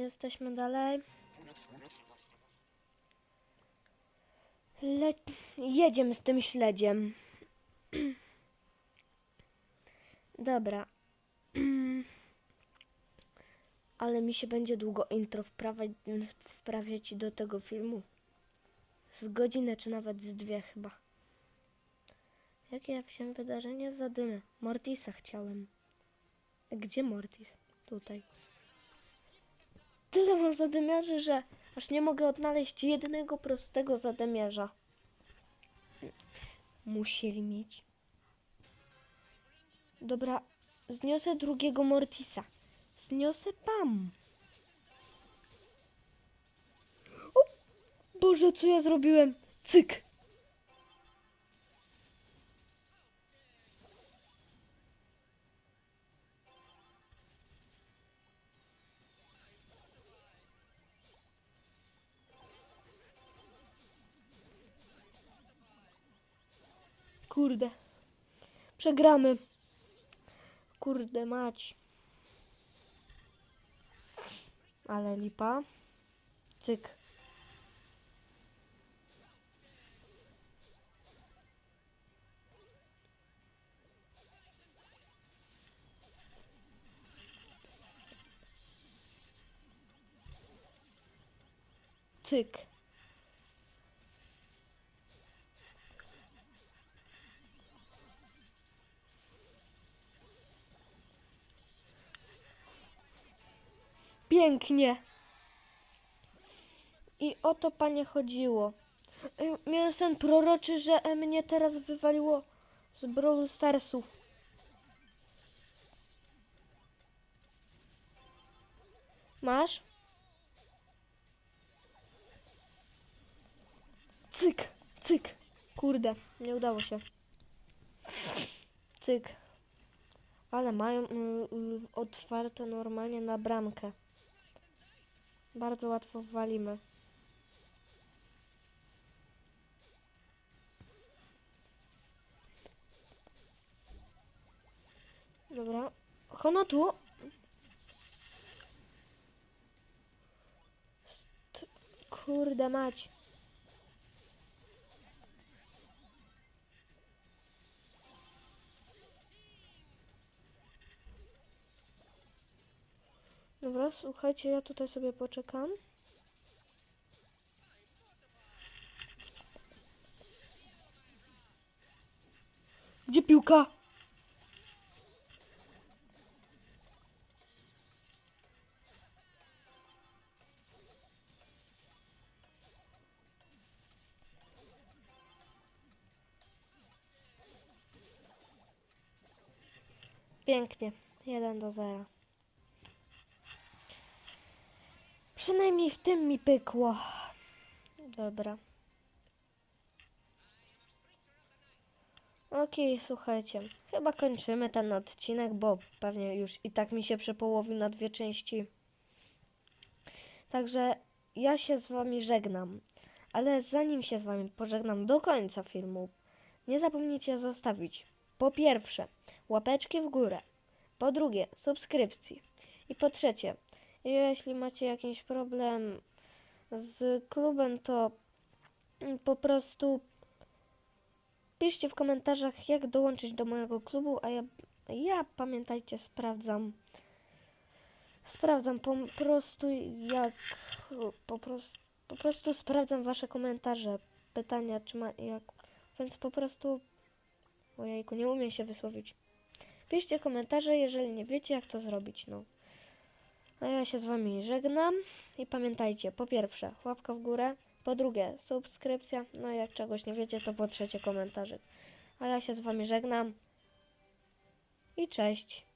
jesteśmy dalej. Le jedziemy z tym śledziem. Dobra. Ale mi się będzie długo intro wprawiać, wprawiać do tego filmu. Z godzinę, czy nawet z dwie chyba. Jakie się wydarzenie zadymy? Mortisa chciałem. Gdzie Mortis? Tutaj. Tyle mam zadymiarzy, że aż nie mogę odnaleźć jednego prostego zadymiarza. Musieli mieć. Dobra, zniosę drugiego Mortisa. Zniosę Pam. O! Boże, co ja zrobiłem? Cyk! Kurde. Przegramy. Kurde mać. Ale lipa. Cyk. Cyk. Pięknie. I o to panie chodziło. Y, Miałem sen proroczy, że e, mnie teraz wywaliło z Brawl Starsów. Masz? Cyk, cyk. Kurde, nie udało się. Cyk. Ale mają y, y, otwarte normalnie na bramkę. Bardzo łatwo walimy. Dobra. Hono tu. St kurde mać. Dobra, słuchajcie, ja tutaj sobie poczekam. Gdzie piłka? Pięknie. 1 do 0. Przynajmniej w tym mi pykło. Dobra. Okej, słuchajcie. Chyba kończymy ten odcinek, bo pewnie już i tak mi się przepołowił na dwie części. Także ja się z wami żegnam. Ale zanim się z wami pożegnam do końca filmu, nie zapomnijcie zostawić po pierwsze łapeczki w górę, po drugie subskrypcji i po trzecie jeśli macie jakiś problem z klubem, to po prostu piszcie w komentarzach, jak dołączyć do mojego klubu, a ja, ja pamiętajcie, sprawdzam. Sprawdzam po prostu jak po prostu, po prostu sprawdzam wasze komentarze, pytania, czy ma jak. Więc po prostu ojejku, nie umiem się wysłowić. Piszcie komentarze, jeżeli nie wiecie, jak to zrobić, no. A ja się z wami żegnam i pamiętajcie, po pierwsze, łapka w górę, po drugie, subskrypcja, no jak czegoś nie wiecie, to po trzecie komentarzyk. A ja się z wami żegnam i cześć.